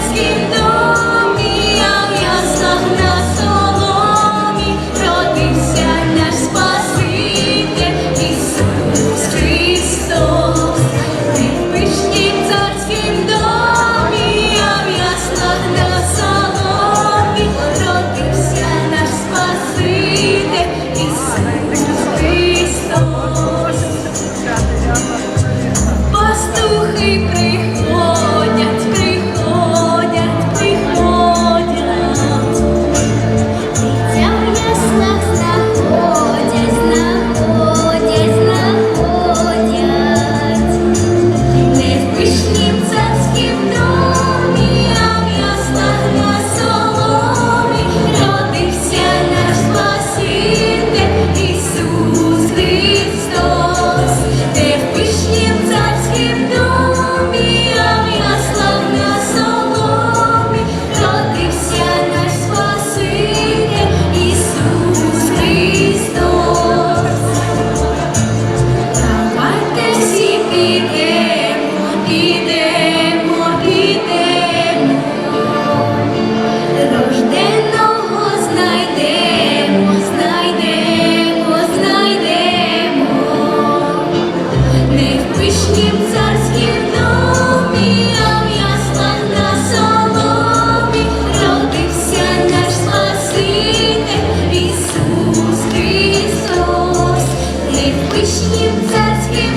skin Вічнім царським.